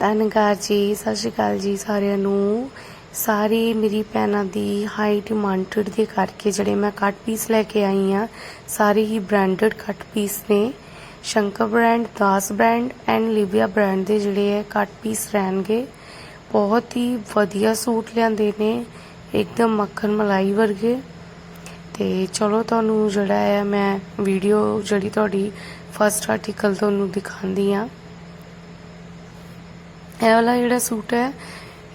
ਧੰਨਕਾਰ ਜੀ, ਸਤਿ ਸ਼੍ਰੀ ਅਕਾਲ ਜੀ ਸਾਰਿਆਂ ਨੂੰ। ਸਾਰੇ ਮੇਰੀ ਭੈਣਾਂ ਦੀ ਹਾਈ ਡਿਮਾਂਡਡ ਦੇ ਕਰਕੇ ਜਿਹੜੇ ਮੈਂ ਕੱਟ ਪੀਸ ਲੈ ਕੇ ਆਈ ਆ ਸਾਰੇ ਹੀ ਬ੍ਰਾਂਡਡ ਕੱਟ ਪੀਸ ਨੇ। Shankar brand Das brand and Livia brand ਦੇ ਜਿਹੜੇ ਹੈ ਕੱਟ ਪੀਸ ਰਹਿਣਗੇ। ਬਹੁਤ ਹੀ ਵਧੀਆ ਸੂਟ ਲਿਆਂਦੇ ਨੇ, ਇੱਕਦਮ ਮੱਖਣ ਮਲਾਈ ਵਰਗੇ। ਤੇ ਚਲੋ ਤੁਹਾਨੂੰ ਜਿਹੜਾ ਹੈ, ਮੈਂ ਵੀਡੀਓ ਜਿਹੜੀ ਤੁਹਾਡੀ ਫਸਟ ਆਰਟੀਕਲ ਤੁਹਾਨੂੰ ਦਿਖਾਉਂਦੀ ਆ ਇਹ ਵਾਲਾ ਜਿਹੜਾ ਸੂਟ ਹੈ,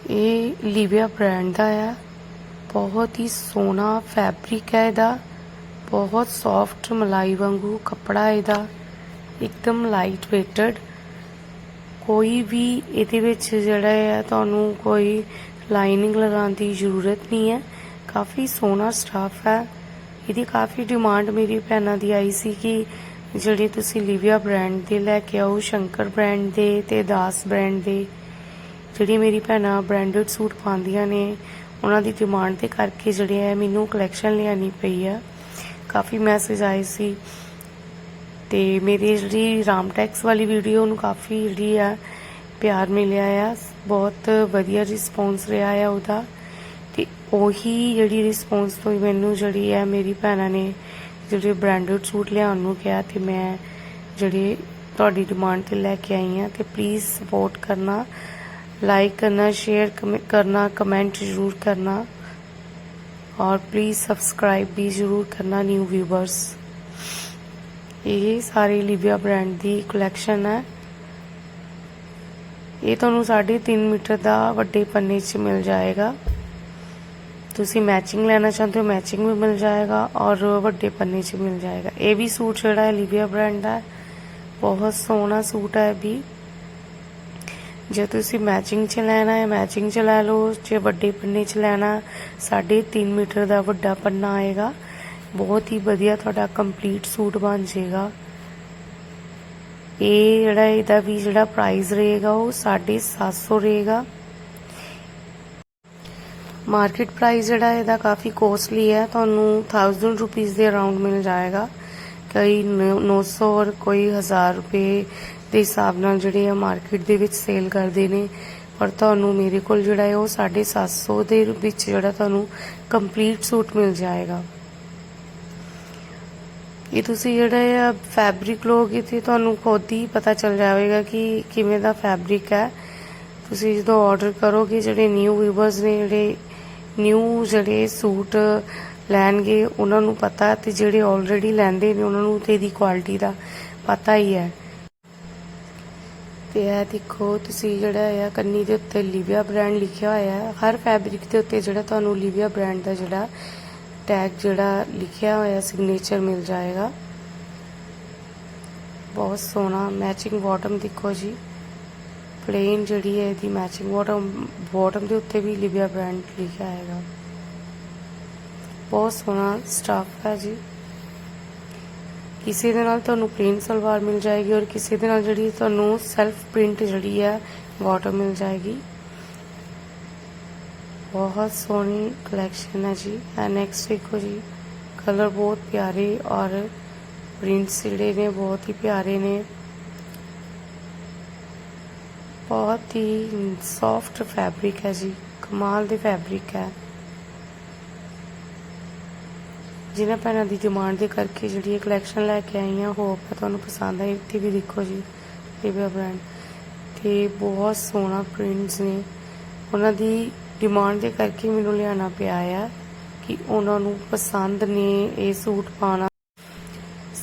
ਇਹ ਲਿਵਿਆ ਬ੍ਰਾਂਡ ਦਾ ਆ। ਬਹੁਤ ਹੀ ਸੋਹਣਾ ਫੈਬਰਿਕ ਹੈ ਇਹਦਾ। ਬਹੁਤ ਸੌਫਟ ਮਲਾਈ ਵਾਂਗੂ ਕੱਪੜਾ ਇਹਦਾ। ਇੱਕਦਮ ਲਾਈਟ ਵੇਟਡ ਕੋਈ ਵੀ ਇਹਦੇ ਵਿੱਚ ਜਿਹੜਾ ਹੈ ਤੁਹਾਨੂੰ ਕੋਈ ਲਾਈਨਿੰਗ ਲਗਾਉਣ ਦੀ ਜ਼ਰੂਰਤ ਨਹੀਂ ਹੈ। ਕਾਫੀ ਸੋਹਣਾ ਸਟਾਫ ਹੈ। ਇਹਦੀ ਕਾਫੀ ਡਿਮਾਂਡ ਮੇਰੀ ਭੈਣਾਂ ਦੀ ਆਈ ਸੀ ਕਿ ਜਿਹੜੇ ਤੁਸੀਂ ਲਿਵਿਆ ਬ੍ਰਾਂਡ ਦੇ ਲੈ ਕੇ ਆਓ, ਸ਼ੰਕਰ ਬ੍ਰਾਂਡ ਦੇ ਤੇ ਦਾਸ ਬ੍ਰਾਂਡ ਦੇ, ਜਿਹੜੀ ਮੇਰੀ ਭੈਣਾਂ ਬ੍ਰਾਂਡਡ ਸੂਟ ਪਾਉਂਦੀਆਂ ਨੇ, ਉਹਨਾਂ ਦੀ ਡਿਮਾਂਡ ਦੇ ਕਰਕੇ ਜਿਹੜੇ ਹੈ ਮੈਨੂੰ ਕਲੈਕਸ਼ਨ ਲਿਆਣੀ ਪਈ ਆ। ਕਾਫੀ ਮੈਸੇਜ ਆਏ ਸੀ ਤੇ ਮੇਰੀ ਜਿਹੜੀ ਰਾਮਟੈਕਸ ਵਾਲੀ ਵੀਡੀਓ ਨੂੰ ਕਾਫੀ ਜਿਹੜੀ ਆ ਪਿਆਰ ਮਿਲਿਆ ਆ, ਬਹੁਤ ਵਧੀਆ ਰਿਸਪੌਂਸ ਰਿਹਾ ਆ ਉਹਦਾ। ਤੇ ਉਹੀ ਜਿਹੜੀ ਰਿਸਪੌਂਸ ਤੋਂ ਹੀ ਮੈਨੂੰ ਜਿਹੜੀ ਹੈ ਮੇਰੀ ਭੈਣਾਂ ਨੇ ਜਿਹੜੇ ਬ੍ਰਾਂਡਡ ਸੂਟ ਲਿਆਉਣ ਨੂੰ ਕਿਹਾ ਤੇ ਮੈਂ ਜਿਹੜੇ ਤੁਹਾਡੀ ਡਿਮਾਂਡ ਤੇ ਲੈ ਕੇ ਆਈ ਹਾਂ ਤੇ ਪਲੀਜ਼ ਸਪੋਰਟ ਕਰਨਾ ਲਾਈਕ ਕਰਨਾ ਸ਼ੇਅਰ ਕਰਨਾ ਕਮੈਂਟ ਜ਼ਰੂਰ ਕਰਨਾ ਔਰ ਪਲੀਜ਼ ਸਬਸਕ੍ਰਾਈਬ ਵੀ ਜ਼ਰੂਰ ਕਰਨਾ ਨਿਊ ਵਿਊਵਰਸ ਇਹ ਸਾਰੇ ਲਿਬੀਆ ਬ੍ਰਾਂਡ ਦੀ ਕਲੈਕਸ਼ਨ ਹੈ। ਇਹ ਤੁਹਾਨੂੰ 3.5 ਮੀਟਰ ਦਾ ਵੱਡੇ ਪੰਨੇ 'ਚ ਮਿਲ ਜਾਏਗਾ। ਤੁਸੀਂ ਮੈਚਿੰਗ ਲੈਣਾ ਚਾਹੁੰਦੇ ਹੋ ਮੈਚਿੰਗ ਵੀ ਮਿਲ ਜਾਏਗਾ ਔਰ ਵੱਡੇ ਪੰਨੇ 'ਚ ਮਿਲ ਜਾਏਗਾ। ਇਹ ਵੀ ਸੂਟ ਜਿਹੜਾ ਹੈ ਲਿਵਿਆ ਬ੍ਰਾਂਡ ਦਾ ਹੈ, ਬਹੁਤ ਸੋਹਣਾ ਸੂਟ ਹੈ ਇਹ ਵੀ। ਜੇ ਤੁਸੀਂ ਮੈਚਿੰਗ 'ਚ ਲੈਣਾ ਹੈ ਮੈਚਿੰਗ 'ਚ ਲੈ ਲਓ, ਜੇ ਵੱਡੇ ਪੰਨੇ 'ਚ ਲੈਣਾ 3.5 ਮੀਟਰ ਦਾ ਵੱਡਾ ਪੰਨਾ ਆਏਗਾ। ਬਹੁਤ ਹੀ ਵਧੀਆ ਤੁਹਾਡਾ ਕੰਪਲੀਟ ਸੂਟ ਬਣ ਜਾਏਗਾ। ਇਹ ਜਿਹੜਾ ਇਹਦਾ ਵੀ ਜਿਹੜਾ ਪ੍ਰਾਈਸ ਰਹੇਗਾ ਉਹ 750 ਰਹੇਗਾ। ਮਾਰਕੀਟ ਪ੍ਰਾਈਸ ਜਿਹੜਾ ਇਹਦਾ ਕਾਫੀ ਕੋਸਟਲੀ ਹੈ, ਤੁਹਾਨੂੰ 1000 ਰੁਪੀਸ ਦੇ ਅਰਾਊਂਡ ਮਿਲ ਜਾਏਗਾ। ਕਈ 900 ਔਰ ਕੋਈ 1000 ਰੁਪਏ ਦੇ ਹਿਸਾਬ ਨਾਲ ਜਿਹੜੇ ਆ ਮਾਰਕੀਟ ਦੇ ਵਿੱਚ ਸੇਲ ਕਰਦੇ ਨੇ। ਪਰ ਤੁਹਾਨੂੰ ਮੇਰੇ ਕੋਲ ਜਿਹੜਾ ਹੈ ਉਹ 750 ਦੇ ਵਿੱਚ ਜਿਹੜਾ ਤੁਹਾਨੂੰ ਕੰਪਲੀਟ ਸੂਟ ਮਿਲ ਜਾਏਗਾ। ਇਹ ਤੁਸੀਂ ਜਿਹੜਾ ਆ ਫੈਬਰਿਕ ਲੋਗੇ ਤੇ ਤੁਹਾਨੂੰ ਖੁਦ ਹੀ ਪਤਾ ਚੱਲ ਜਾਵੇਗਾ ਕਿ ਕਿਵੇਂ ਦਾ ਫੈਬਰਿਕ ਹੈ। ਤੁਸੀਂ ਜਦੋਂ ਆਰਡਰ ਕਰੋਗੇ, ਜਿਹੜੇ ਨਿਊ ਵੀਵਰਸ ਨੇ, ਜਿਹੜੇ ਨਿਊ ਜਿਹੜੇ ਸੂਟ ਲੈਣਗੇ, ਉਹਨਾਂ ਨੂੰ ਪਤਾ ਤੇ ਜਿਹੜੇ ਆਲਰੇਡੀ ਲੈਂਦੇ ਨੇ, ਉਹਨਾਂ ਨੂੰ ਤੇ ਇਹਦੀ ਕੁਆਲਿਟੀ ਦਾ ਪਤਾ ਹੀ ਹੈ। ਤੇ ਇਹ ਦੇਖੋ, ਤੁਸੀਂ ਜਿਹੜਾ ਆ, ਕੰਨੀ ਦੇ ਉੱਤੇ ਲਿਵਿਆ ਬ੍ਰਾਂਡ ਲਿਖਿਆ ਹੋਇਆ ਹੈ। ਹਰ ਫੈਬਰਿਕ ਦੇ ਉੱਤੇ ਜਿਹੜਾ ਤੁਹਾਨੂੰ ਲਿਵਿਆ ਬ੍ਰਾਂਡ ਦਾ ਜਿਹੜਾ ਟੈਗ ਜਿਹੜਾ ਲਿਖਿਆ ਹੋਇਆ ਸਿਗਨੇਚਰ ਮਿਲ ਜਾਏਗਾ। ਬਹੁਤ ਸੋਹਣਾ ਮੈਚਿੰਗ ਬਾਟਮ ਦੇਖੋ ਜੀ। ਪਲੇਨ ਜਿਹੜੀ ਹੈ ਇਹਦੀ ਮੈਚਿੰਗ ਬਾਟਮ ਬਾਟਮ ਦੇ ਉੱਤੇ ਵੀ ਲਿਵਿਆ ਬ੍ਰਾਂਡ ਲਿਖਿਆ ਹੈਗਾ। ਬਹੁਤ ਸੋਹਣਾ ਸਟਾਫ ਹੈ ਜੀ। ਕਿਸੇ ਦੇ ਨਾਲ ਤੁਹਾਨੂੰ ਪ੍ਰਿੰਟ ਸਲਵਾਰ ਮਿਲ ਜਾਏਗੀ ਔਰ ਕਿਸੇ ਦੇ ਨਾਲ ਜਿਹੜੀ ਤੁਹਾਨੂੰ ਸੈਲਫ ਪ੍ਰਿੰਟ ਜਿਹੜੀ ਹੈ ਬਾਟਮ ਮਿਲ ਜਾਏਗੀ। ਬਹੁਤ ਸੋਹਣੀ ਕਲੈਕਸ਼ਨ ਹੈ ਜੀ। ਐ ਨੈਕਸਟ ਦੇਖੋ ਜੀ ਕਲਰ ਬਹੁਤ ਪਿਆਰੇ ਔਰ ਪ੍ਰਿੰਟਸ ਜਿਹੜੇ ਨੇ ਬਹੁਤ ਹੀ ਪਿਆਰੇ ਨੇ। ਬਹੁਤ ਹੀ ਸੌਫਟ ਫੈਬਰਿਕ ਹੈ ਜੀ, ਕਮਾਲ ਦੇ ਫੈਬਰਿਕ ਹੈ। ਜਿਨ੍ਹਾਂ ਭੈਣਾਂ ਦੀ ਡਿਮਾਂਡ ਦੇ ਕਰਕੇ ਜਿਹੜੀ ਇਹ ਕਲੈਕਸ਼ਨ ਲੈ ਕੇ ਆਈ ਹਾਂ ਹੋਪ ਹੈ ਤੁਹਾਨੂੰ ਪਸੰਦ ਆਈ, ਇੱਥੇ ਵੀ ਦੇਖੋ ਜੀ ਲਿਵਿਆ ਬ੍ਰਾਂਡ ਤੇ ਬਹੁਤ ਸੋਹਣਾ ਪ੍ਰਿੰਟਸ ਨੇ। ਉਹਨਾਂ ਦੀ ਡਿਮਾਂਡ ਦੇ ਕਰਕੇ ਮੈਨੂੰ ਲਿਆਣਾ ਪਿਆ ਆ ਕਿ ਉਹਨਾਂ ਨੂੰ ਪਸੰਦ ਨੇ ਇਹ ਸੂਟ ਪਾਉਣਾ।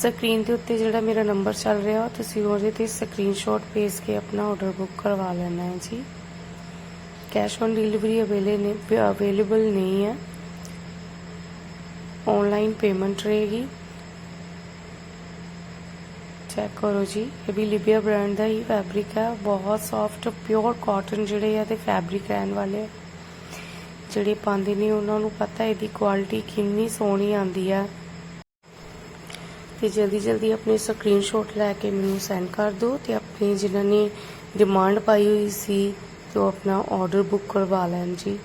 ਸਕਰੀਨ ਦੇ ਉੱਤੇ ਜਿਹੜਾ ਮੇਰਾ ਨੰਬਰ ਚੱਲ ਰਿਹਾ ਤੁਸੀਂ ਉਹਦੇ ਤੇ ਸਕਰੀਨਸ਼ਾਟ ਭੇਜ ਕੇ ਆਪਣਾ ਆਰਡਰ ਬੁੱਕ ਕਰਵਾ ਲੈਣਾ ਹੈ ਜੀ। ਕੈਸ਼ ਔਨ ਡਿਲੀਵਰੀ ਅਵੇਲੇਬਲ ਨਹੀਂ ਹੈ। ਆਨਲਾਈਨ ਪੇਮੈਂਟ ਰਹੇਗੀ। ਚੈੱਕ ਕਰੋ ਜੀ। ਇਹ ਵੀ ਲਿਬੀਆ ਬ੍ਰਾਂਡ ਦਾ ਹੀ ਫੈਬਰਿਕ ਹੈ। ਬਹੁਤ ਸੌਫਟ ਪਿਓਰ ਕਾਟਨ ਜਿਹੜੇ ਆ ਤੇ ਫੈਬਰਿਕ ਰਹਿਣ ਵਾਲੇ। ਜਿਹੜੇ ਪਾਉਂਦੇ ਨੇ, ਉਹਨਾਂ ਨੂੰ ਪਤਾ ਇਹਦੀ ਕੁਆਲਿਟੀ ਕਿੰਨੀ ਸੋਹਣੀ ਆਂਦੀ ਆ। ਤੇ ਜਲਦੀ ਜਲਦੀ ਆਪਣੇ ਸਕਰੀਨਸ਼ਾਟ ਲੈ ਕੇ ਮੈਨੂੰ ਸੈਂਡ ਕਰ ਦਿਓ ਤੇ ਆਪਣੀ ਜਿਨ੍ਹਾਂ ਨੇ ਡਿਮਾਂਡ ਪਾਈ ਹੋਈ ਸੀ, ਤੇ ਉਹ ਆਪਣਾ ਆਰਡਰ ਬੁੱਕ ਕਰਵਾ ਲੈਣ ਜੀ।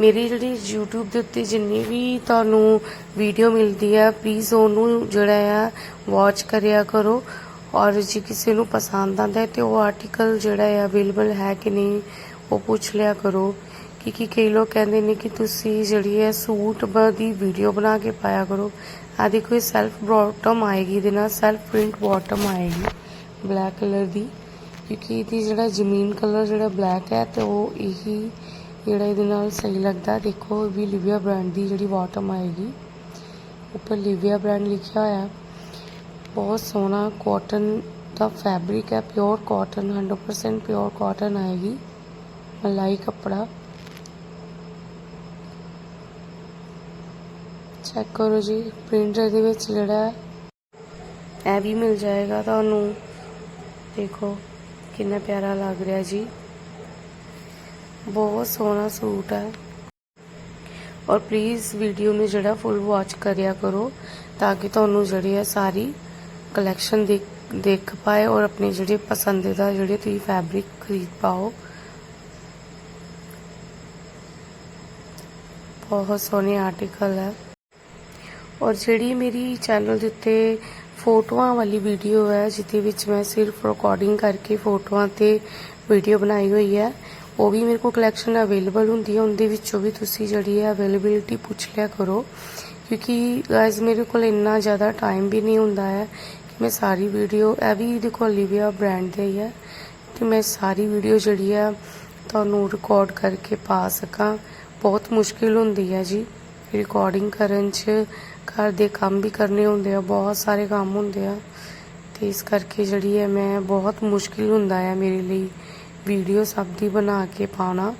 ਮੇਰੀ ਜਿਹੜੀ YouTube ਦੇ ਉੱਤੇ ਜਿੰਨੀ ਵੀ ਤੁਹਾਨੂੰ ਵੀਡੀਓ ਮਿਲਦੀ ਹੈ ਪਲੀਜ਼ ਉਹਨੂੰ ਜਿਹੜਾ ਆ ਵਾਚ ਕਰਿਆ ਕਰੋ। ਔਰ ਜੇ ਕਿਸੇ ਨੂੰ ਪਸੰਦ ਆਉਂਦਾ ਹੈ ਤੇ ਉਹ ਆਰਟੀਕਲ ਜਿਹੜਾ ਹੈ ਅਵੇਲੇਬਲ ਹੈ ਕਿ ਨਹੀਂ, ਉਹ ਪੁੱਛ ਲਿਆ ਕਰੋ। ਕਿਉਂਕਿ ਕਈ ਲੋਕ ਕਹਿੰਦੇ ਨੇ ਕਿ ਤੁਸੀਂ ਜਿਹੜੀ ਹੈ ਸੂਟ ਦੀ ਵੀਡੀਓ ਬਣਾ ਕੇ ਪਾਇਆ ਕਰੋ। ਆ ਦੇਖੋ, ਇਹ ਸੈਲਫ ਬਾਟਮ ਆਏਗੀ, ਇਹਦੇ ਨਾਲ ਸੈਲਫ ਪ੍ਰਿੰਟ ਬਾਟਮ ਆਏਗੀ ਬਲੈਕ ਕਲਰ ਦੀ। ਕਿਉਂਕਿ ਇਹਦੀ ਜਿਹੜਾ ਜ਼ਮੀਨ ਕਲਰ ਜਿਹੜਾ ਬਲੈਕ ਹੈ, ਤੇ ਉਹ ਇਹੀ ਜਿਹੜਾ ਇਹਦੇ ਨਾਲ ਸਹੀ ਲੱਗਦਾ। ਦੇਖੋ, ਇਹ ਵੀ ਲਿਵੀਆ ਬ੍ਰਾਂਡ ਦੀ ਜਿਹੜੀ ਬਾਟਮ ਆਏਗੀ। ਉੱਪਰ ਲਿਵੀਆ ਬ੍ਰਾਂਡ ਲਿਖਿਆ ਹੋਇਆ। ਬਹੁਤ ਸੋਹਣਾ ਕਾਟਨ ਦਾ ਫੈਬਰਿਕ ਹੈ ਪਿਓਰ ਕਾਟਨ 100% ਪਿਓਰ ਕਾਟਨ ਆਏਗੀ। ਮਲਾਈ ਕੱਪੜਾ। ਚੈੱਕ ਕਰੋ ਜੀ ਪ੍ਰਿੰਟ ਇਹਦੇ ਵਿੱਚ ਜਿਹੜਾ ਇਹ ਵੀ ਮਿਲ ਜਾਏਗਾ ਤੁਹਾਨੂੰ। ਦੇਖੋ, ਕਿੰਨਾ ਪਿਆਰਾ ਲੱਗ ਰਿਹਾ ਜੀ। ਬਹੁਤ ਸੋਹਣਾ ਸੂਟ ਹੈ। ਔਰ ਪਲੀਜ਼ ਵੀਡੀਓ ਨੂੰ ਜਿਹੜਾ ਫੁੱਲ ਵਾਚ ਕਰਿਆ ਕਰੋ, ਤਾਂ ਕਿ ਤੁਹਾਨੂੰ ਜਿਹੜੀ ਹੈ ਸਾਰੀ ਕਲੈਕਸ਼ਨ ਦੇਖ ਦੇਖ ਪਾਏ ਔਰ ਆਪਣੀ ਜਿਹੜੀ ਪਸੰਦੀਦਾ ਜਿਹੜੇ ਤੁਸੀਂ ਫੈਬਰਿਕ ਖਰੀਦ ਪਾਓ। ਬਹੁਤ ਸੋਹਣੇ ਆਰਟੀਕਲ ਹੈ। ਔਰ ਜਿਹੜੀ ਮੇਰੀ ਚੈਨਲ ਦੇ ਉੱਤੇ ਫੋਟੋਆਂ ਵਾਲੀ ਵੀਡੀਓ ਹੈ, ਜਿਹਦੇ ਵਿੱਚ ਮੈਂ ਸਿਰਫ ਰਿਕਾਰਡਿੰਗ ਕਰਕੇ ਫੋਟੋਆਂ ਤੇ ਵੀਡੀਓ ਬਣਾਈ ਹੋਈ ਹੈ, ਉਹ ਵੀ ਮੇਰੇ ਕੋਲ ਕਲੈਕਸ਼ਨ ਅਵੇਲੇਬਲ ਹੁੰਦੀ ਹੈ। ਉਹਦੇ ਵਿੱਚੋਂ ਵੀ ਤੁਸੀਂ ਜਿਹੜੀ ਹੈ ਅਵੇਲੇਬਿਲਿਟੀ ਪੁੱਛ ਲਿਆ ਕਰੋ। ਕਿਉਂਕਿ ਗਾਇਜ਼ ਮੇਰੇ ਕੋਲ ਇੰਨਾ ਜ਼ਿਆਦਾ ਟਾਈਮ ਵੀ ਨਹੀਂ ਹੁੰਦਾ ਹੈ ਕਿ ਮੈਂ ਸਾਰੀ ਵੀਡੀਓ ਇਹ ਵੀ ਦੇਖੋ ਲਿਵਿਆ ਬ੍ਰਾਂਡ ਦੇ ਹੀ ਹੈ ਕਿ ਮੈਂ ਸਾਰੀ ਵੀਡੀਓ ਜਿਹੜੀ ਆ ਤੁਹਾਨੂੰ ਰਿਕਾਰਡ ਕਰਕੇ ਪਾ ਸਕਾਂ। ਬਹੁਤ ਮੁਸ਼ਕਿਲ ਹੁੰਦੀ ਹੈ ਜੀ। ਰਿਕਾਰਡਿੰਗ ਕਰਨ 'ਚ ਘਰ ਦੇ ਕੰਮ ਵੀ ਕਰਨੇ ਹੁੰਦੇ ਆ, ਬਹੁਤ ਸਾਰੇ ਕੰਮ ਹੁੰਦੇ ਆ। ਤੇ ਇਸ ਕਰਕੇ ਜਿਹੜੀ ਹੈ ਮੈਂ ਬਹੁਤ ਮੁਸ਼ਕਿਲ ਹੁੰਦਾ ਹੈ ਮੇਰੇ ਲਈ ਵੀਡੀਓ ਸਭ ਦੀ ਬਣਾ ਕੇ ਪਾਉਣਾ।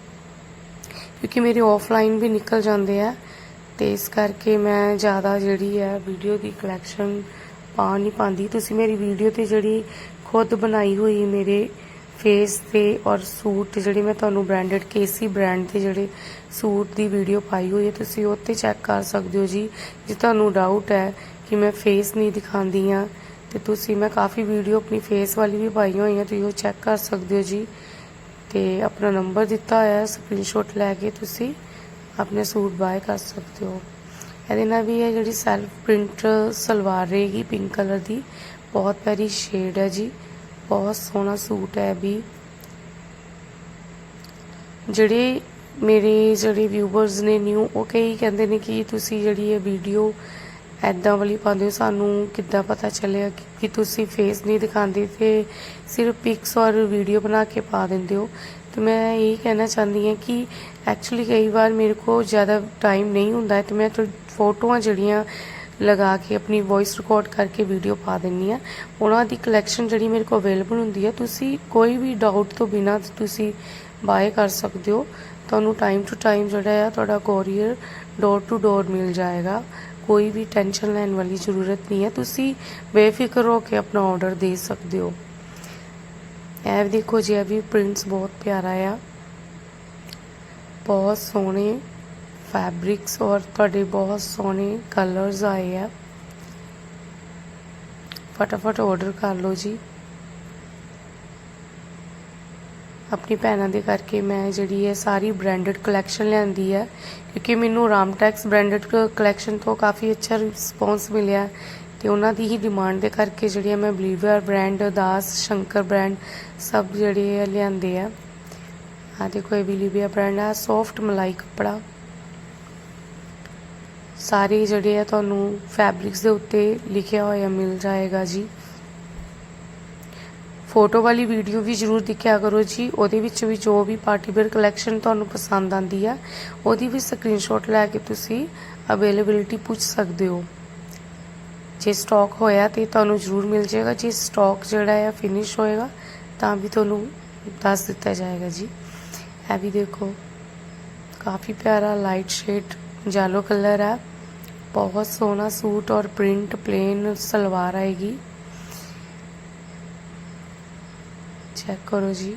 ਕਿਉਂਕਿ ਮੇਰੇ ਆਫਲਾਈਨ ਵੀ ਨਿਕਲ ਜਾਂਦੇ ਆ, ਤੇ ਇਸ ਕਰਕੇ ਮੈਂ ਜ਼ਿਆਦਾ ਜਿਹੜੀ ਹੈ ਵੀਡੀਓ ਦੀ ਕਲੈਕਸ਼ਨ ਪਾ ਨਹੀਂ ਪਾਉਂਦੀ। ਤੁਸੀਂ ਮੇਰੀ ਵੀਡੀਓ ਤੇ ਜਿਹੜੀ ਖੁਦ ਬਣਾਈ ਹੋਈ ਮੇਰੇ ਫੇਸ ਤੇ ਔਰ ਸੂਟ ਜਿਹੜੀ ਮੈਂ ਤੁਹਾਨੂੰ ਬ੍ਰਾਂਡਡ ਕੇਸੀ ਬ੍ਰਾਂਡ ਦੇ ਜਿਹੜੇ ਸੂਟ ਦੀ ਵੀਡੀਓ ਪਾਈ ਹੋਈ ਹੈ, ਤੁਸੀਂ ਉਹ ਤੇ ਚੈੱਕ ਕਰ ਸਕਦੇ ਹੋ ਜੀ। ਜੇ ਤੁਹਾਨੂੰ ਡਾਊਟ ਹੈ ਕਿ ਮੈਂ ਫੇਸ ਨਹੀਂ ਦਿਖਾਉਂਦੀ ਆ ਤੇ ਤੁਸੀਂ, ਮੈਂ ਕਾਫੀ ਵੀਡੀਓ ਆਪਣੀ ਫੇਸ ਵਾਲੀ ਵੀ ਪਾਈ ਹੋਈ ਹੈ ਤੁਸੀਂ ਉਹ ਚੈੱਕ ਕਰ ਸਕਦੇ ਹੋ ਜੀ। ਤੇ ਆਪਣਾ ਨੰਬਰ ਦਿੱਤਾ ਹੋਇਆ ਹੈ ਸਕਰੀਨਸ਼ਾਟ ਲੈ ਕੇ ਤੁਸੀਂ ਆਪਣੇ ਸੂਟ ਬਾਏ ਕਰ ਸਕਦੇ ਹੋ। ਇਹਦੇ ਨਾਲ ਵੀ ਇਹ ਜਿਹੜੀ ਸੈਲਫ ਪ੍ਰਿੰਟ ਸਲਵਾਰ ਰਹੇਗੀ ਪਿੰਕ ਕਲਰ ਦੀ, ਬਹੁਤ ਪਿਆਰੀ ਸ਼ੇਡ ਹੈ ਜੀ। ਬਹੁਤ ਸੋਹਣਾ ਸੂਟ ਹੈ ਵੀ। ਜਿਹੜੇ ਮੇਰੇ ਜਿਹੜੇ ਵਿਊਵਰਸ ਨੇ ਨਿਊ ਉਹ ਕਈ ਕਹਿੰਦੇ ਨੇ ਕਿ ਤੁਸੀਂ ਜਿਹੜੀ ਇਹ ਵੀਡੀਓ ਐਦਾਂ ਵਾਲੀ ਪਾਉਂਦੇ ਹੋ ਸਾਨੂੰ ਕਿੱਦਾਂ ਪਤਾ ਚੱਲਿਆ ਕਿ, ਤੁਸੀਂ ਫੇਸ ਨਹੀਂ ਦਿਖਾਉਂਦੇ ਤੇ ਸਿਰਫ ਪਿਕਸ ਔਰ ਵੀਡੀਓ ਬਣਾ ਕੇ ਪਾ ਦਿੰਦੇ ਹੋ। ਤੇ ਮੈਂ ਇਹ ਕਹਿਣਾ ਚਾਹੁੰਦੀ ਹਾਂ ਕਿ ਐਕਚੁਅਲੀ ਕਈ ਵਾਰ ਮੇਰੇ ਕੋਲ ਜ਼ਿਆਦਾ ਟਾਈਮ ਨਹੀਂ ਹੁੰਦਾ ਹੈ ਤੇ ਮੈਂ ਥੋ- ਫੋਟੋਆਂ ਜਿਹੜੀਆਂ ਲਗਾ ਕੇ ਆਪਣੀ ਵੌਇਸ ਰਿਕਾਰਡ ਕਰਕੇ ਵੀਡੀਓ ਪਾ ਦਿੰਨੀ ਆ। ਉਹਨਾਂ ਦੀ ਕਲੈਕਸ਼ਨ ਜਿਹੜੀ ਮੇਰੇ ਕੋਲ ਅਵੇਲੇਬਲ ਹੁੰਦੀ ਹੈ ਤੁਸੀਂ ਕੋਈ ਵੀ ਡਾਊਟ ਤੋਂ ਬਿਨਾਂ ਤੁਸੀਂ ਬਾਏ ਕਰ ਸਕਦੇ ਹੋ। ਤੁਹਾਨੂੰ ਟਾਈਮ ਟੂ ਟਾਈਮ ਜਿਹੜਾ ਆ, ਤੁਹਾਡਾ ਕੋਰੀਅਰ ਡੋਰ ਟੂ ਡੋਰ ਮਿਲ ਜਾਏਗਾ। ਕੋਈ ਵੀ ਟੈਨਸ਼ਨ ਲੈਣ ਵਾਲੀ ਜ਼ਰੂਰਤ ਨਹੀਂ ਹੈ ਤੁਸੀਂ ਬੇਫਿਕਰ ਹੋ ਕੇ ਆਪਣਾ ਆਰਡਰ ਦੇ ਸਕਦੇ ਹੋ। ਇਹ ਵੀ ਦੇਖੋ ਜੀ, ਇਹ ਵੀ ਪ੍ਰਿੰਟਸ ਬਹੁਤ ਪਿਆਰਾ ਆ। ਬਹੁਤ ਸੋਹਣੇ ਫੈਬਰਿਕਸ ਔਰ ਤੁਹਾਡੇ ਬਹੁਤ ਸੋਹਣੇ ਕਲਰਸ ਆਏ ਆ। ਫਟਾਫਟ ਆਰਡਰ ਕਰ ਲਓ ਜੀ। ਆਪਣੀ ਭੈਣਾਂ ਦੇ ਕਰਕੇ ਮੈਂ ਜਿਹੜੀ ਹੈ ਸਾਰੀ ਬ੍ਰਾਂਡਡ ਕਲੈਕਸ਼ਨ ਲਿਆਂਦੀ ਹੈ ਕਿਉਂਕਿ ਮੈਨੂੰ ਰਾਮਟੈਕਸ ਬ੍ਰਾਂਡਡ ਕਲੈਕਸ਼ਨ ਤੋਂ ਕਾਫੀ ਅੱਛਾ ਰਿਸਪੌਂਸ ਮਿਲਿਆ ਤੇ ਉਹਨਾਂ ਦੀ ਹੀ ਡਿਮਾਂਡ ਦੇ ਕਰਕੇ ਜਿਹੜੀ ਹੈ ਮੈਂ believer brand Das Shankar brand ਸਭ ਜਿਹੜੇ ਆ ਲਿਆਂਦੇ ਆ। ਆ ਦੇਖੋ ਇਹ ਵੀ ਲਿਵੀਆ ਬ੍ਰਾਂਡ ਆ ਸੌਫਟ ਮਲਾਈ ਕੱਪੜਾ। ਸਾਰੇ ਜਿਹੜੇ ਆ ਤੁਹਾਨੂੰ ਫੈਬਰਿਕਸ ਦੇ ਉੱਤੇ ਲਿਖਿਆ ਹੋਇਆ ਮਿਲ ਜਾਏਗਾ ਜੀ। ਫੋਟੋ ਵਾਲੀ ਵੀਡੀਓ ਵੀ ਜਰੂਰ ਦੇਖਿਆ ਕਰੋ ਜੀ। ਉਹਦੇ ਵਿੱਚ ਵੀ ਜੋ ਵੀ ਪਾਰਟੀ ਵੇਅਰ ਕਲੈਕਸ਼ਨ ਤੁਹਾਨੂੰ ਪਸੰਦ ਆਂਦੀ ਆ, ਉਹਦੀ ਵੀ ਸਕਰੀਨਸ਼ਾਟ ਲੈ ਕੇ ਤੁਸੀਂ ਅਵੇਲੇਬਿਲਿਟੀ ਪੁੱਛ ਸਕਦੇ ਹੋ। ਜੇ ਸਟਾਕ ਹੋਇਆ ਤੇ ਤੁਹਾਨੂੰ ਜਰੂਰ ਮਿਲ ਜਾਏਗਾ। ਜੇ ਸਟਾਕ ਜਿਹੜਾ ਆ ਫਿਨਿਸ਼ ਹੋਏਗਾ, ਤਾਂ ਵੀ ਤੁਹਾਨੂੰ ਦੱਸ ਦਿੱਤਾ ਜਾਏਗਾ ਜੀ। ਇਹ ਵੀ ਦੇਖੋ, ਕਾਫੀ ਪਿਆਰਾ ਲਾਈਟ ਸ਼ੇਡ ਜੈਲੋ ਕਲਰ ਹੈ ਬਹੁਤ ਸੋਹਣਾ ਸੂਟ ਔਰ ਪ੍ਰਿੰਟ ਪਲੇਨ ਸਲਵਾਰ ਆਏਗੀ। ਚੈੱਕ ਕਰੋ ਜੀ।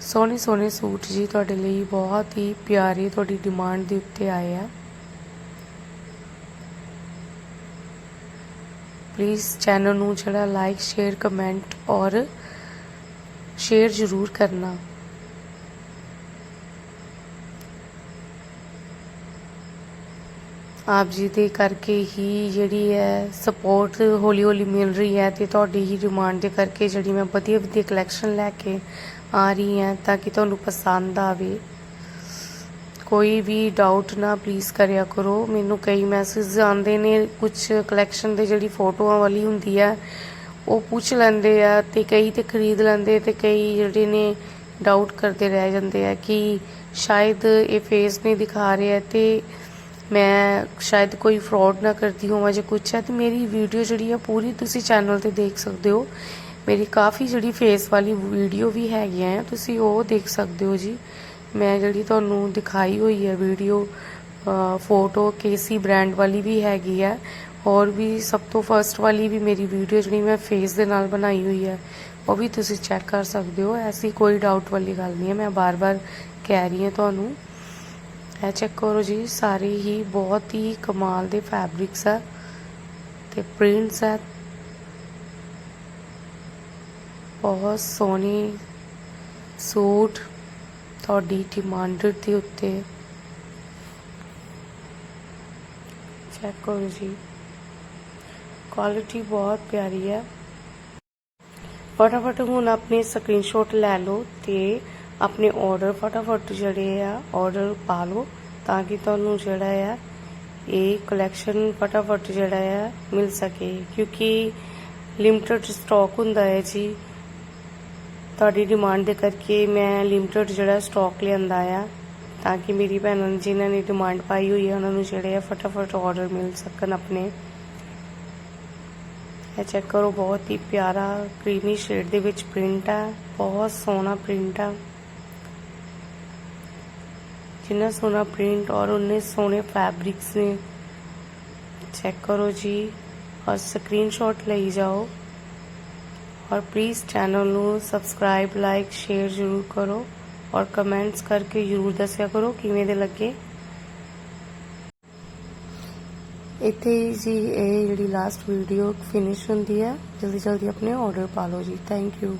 ਸੋਹਣੇ ਸੋਹਣੇ ਸੂਟ ਜੀ ਤੁਹਾਡੇ ਲਈ, ਬਹੁਤ ਹੀ ਪਿਆਰੇ ਤੁਹਾਡੀ ਡਿਮਾਂਡ ਦੇ ਉੱਤੇ ਆਏ ਆ। ਪਲੀਜ਼ ਚੈਨਲ ਨੂੰ ਜਿਹੜਾ ਲਾਈਕ ਸ਼ੇਅਰ ਕਮੈਂਟ ਔਰ ਸ਼ੇਅਰ ਜ਼ਰੂਰ ਕਰਨਾ। ਆਪ ਜੀ ਦੇ ਕਰਕੇ ਹੀ ਜਿਹੜੀ ਹੈ ਸਪੋਰਟ ਹੌਲੀ ਹੌਲੀ ਮਿਲ ਰਹੀ ਹੈ ਤੇ ਤੁਹਾਡੀ ਹੀ ਡਿਮਾਂਡ ਦੇ ਕਰਕੇ ਜਿਹੜੀ ਮੈਂ ਵਧੀਆ ਵਧੀਆ ਕਲੈਕਸ਼ਨ ਲੈ ਕੇ ਆ ਰਹੀ ਹਾਂ ਤਾਂ ਕਿ ਤੁਹਾਨੂੰ ਪਸੰਦ ਆਵੇ। ਕੋਈ ਵੀ ਡਾਊਟ ਨਾ ਪਲੀਜ਼ ਕਰਿਆ ਕਰੋ। ਮੈਨੂੰ ਕਈ ਮੈਸੇਜ ਆਉਂਦੇ ਨੇ ਕੁਝ ਕਲੈਕਸ਼ਨ ਦੇ ਜਿਹੜੀ ਫੋਟੋਆਂ ਵਾਲੀ ਹੁੰਦੀ ਹੈ ਉਹ ਪੁੱਛ ਲੈਂਦੇ ਆ ਤੇ ਕਈ ਤੇ ਖਰੀਦ ਲੈਂਦੇ ਤੇ ਕਈ ਜਿਹੜੇ ਨੇ ਡਾਊਟ ਕਰਦੇ ਰਹਿ ਜਾਂਦੇ ਆ ਕਿ ਸ਼ਾਇਦ ਇਹ ਫੇਸ ਨਹੀਂ ਦਿਖਾ ਰਿਹਾ ਤੇ ਮੈਂ ਸ਼ਾਇਦ ਕੋਈ ਫਰਾਡ ਨਾ ਕਰਦੀ ਹੋਵਾਂ ਜਾਂ ਕੁਛ ਹੈ, ਤੇ ਮੇਰੀ ਵੀਡੀਓ ਜਿਹੜੀ ਆ ਪੂਰੀ ਤੁਸੀਂ ਚੈਨਲ ਤੇ ਦੇਖ ਸਕਦੇ ਹੋ। ਮੇਰੀ ਕਾਫੀ ਜਿਹੜੀ ਫੇਸ ਵਾਲੀ ਵੀਡੀਓ ਵੀ ਹੈਗੀਆਂ ਆ, ਤੁਸੀਂ ਉਹ ਦੇਖ ਸਕਦੇ ਹੋ ਜੀ। ਮੈਂ ਜਿਹੜੀ ਤੁਹਾਨੂੰ ਦਿਖਾਈ ਹੋਈ ਹੈ ਵੀਡੀਓ ਫੋਟੋ ਕੇਸੀ ਬ੍ਰਾਂਡ ਵਾਲੀ ਵੀ ਹੈਗੀ ਹੈ ਔਰ ਵੀ ਸਭ ਤੋਂ ਫਰਸਟ ਵਾਲੀ ਵੀ ਮੇਰੀ ਵੀਡੀਓ ਜਿਹੜੀ ਮੈਂ ਫੇਸ ਦੇ ਨਾਲ ਬਣਾਈ ਹੋਈ ਹੈ ਉਹ ਵੀ ਤੁਸੀਂ ਚੈੱਕ ਕਰ ਸਕਦੇ ਹੋ। ਐਸੀ ਕੋਈ ਡਾਊਟ ਵਾਲੀ ਗੱਲ ਨਹੀਂ ਹੈ ਮੈਂ ਬਾਰ-ਬਾਰ ਕਹਿ ਰਹੀ ਹਾਂ ਤੁਹਾਨੂੰ। ਇਹ ਚੈੱਕ ਕਰੋ ਜੀ, ਸਾਰੇ ਹੀ ਬਹੁਤ ਹੀ ਕਮਾਲ ਦੇ ਫੈਬਰਿਕਸ ਆ ਤੇ ਪ੍ਰਿੰਟਸ ਆ। ਬਹੁਤ ਸੋਹਣੇ ਸੂਟ ਤੁਹਾਡੀ ਡਿਮਾਂਡਡ ਦੇ ਉੱਤੇ। ਚੈੱਕ ਕਰੋ ਜੀ। ਕੁਆਲਿਟੀ ਬਹੁਤ ਪਿਆਰੀ ਹੈ ਫਟਾਫਟ ਹੁਣ ਆਪਣੇ ਸਕਰੀਨਸ਼ਾਟ ਲੈ ਲਓ ਤੇ ਆਪਣੇ ਆਰਡਰ ਫਟਾਫਟ ਜਿਹੜੇ ਆ ਆਰਡਰ ਪਾ ਲਓ ਤਾਂ ਕਿ ਤੁਹਾਨੂੰ ਜਿਹੜਾ ਆ, ਇਹ ਕਲੈਕਸ਼ਨ ਫਟਾਫਟ ਜਿਹੜਾ ਆ ਮਿਲ ਸਕੇ। ਕਿਉਂਕਿ ਲਿਮਟਿਡ ਸਟਾਕ ਹੁੰਦਾ ਹੈ ਜੀ। ਤੁਹਾਡੀ ਡਿਮਾਂਡ ਦੇ ਕਰਕੇ ਮੈਂ ਲਿਮਟਿਡ ਜਿਹੜਾ ਸਟਾਕ ਲਿਆਂਦਾ ਆ, ਤਾਂ ਕਿ ਮੇਰੀ ਭੈਣਾਂ ਨੇ ਜਿਨ੍ਹਾਂ ਨੇ ਡਿਮਾਂਡ ਪਾਈ ਹੋਈ ਹੈ ਉਹਨਾਂ ਨੂੰ ਜਿਹੜੇ ਆ ਫਟਾਫਟ ਆਰਡਰ ਮਿਲ ਸਕਣ ਆਪਣੇ। ਇਹ ਚੈੱਕ ਕਰੋ, ਬਹੁਤ ਹੀ ਪਿਆਰਾ ਕ੍ਰੀਮੀ ਸ਼ੇਡ ਦੇ ਵਿੱਚ ਪ੍ਰਿੰਟ ਆ, ਬਹੁਤ ਸੋਹਣਾ ਪ੍ਰਿੰਟ ਆ। ਜਿੰਨਾ ਸੋਹਣਾ ਪ੍ਰਿੰਟ ਔਰ ਉਹਨੇ ਸੋਹਣੇ ਫੈਬਰਿਕਸ ਨੇ ਚੈੱਕ ਕਰੋ ਜੀ ਔਰ ਸਕਰੀਨਸ਼ਾਟ ਲਈ ਜਾਓ ਔਰ ਪਲੀਜ਼ ਚੈਨਲ ਨੂੰ ਸਬਸਕ੍ਰਾਈਬ ਲਾਈਕ ਸ਼ੇਅਰ ਜ਼ਰੂਰ ਕਰੋ ਔਰ ਕਮੈਂਟਸ ਕਰਕੇ ਜ਼ਰੂਰ ਦੱਸਿਆ ਕਰੋ ਕਿਵੇਂ ਦੇ ਲੱਗੇ ਇੱਥੇ ਹੀ ਜੀ ਇਹ ਜਿਹੜੀ ਲਾਸਟ ਵੀਡੀਓ ਫਿਨਿਸ਼ ਹੁੰਦੀ ਹੈ ਜਲਦੀ ਜਲਦੀ ਆਪਣੇ ਆਰਡਰ ਪਾ ਲਓ ਜੀ ਥੈਂਕ ਯੂ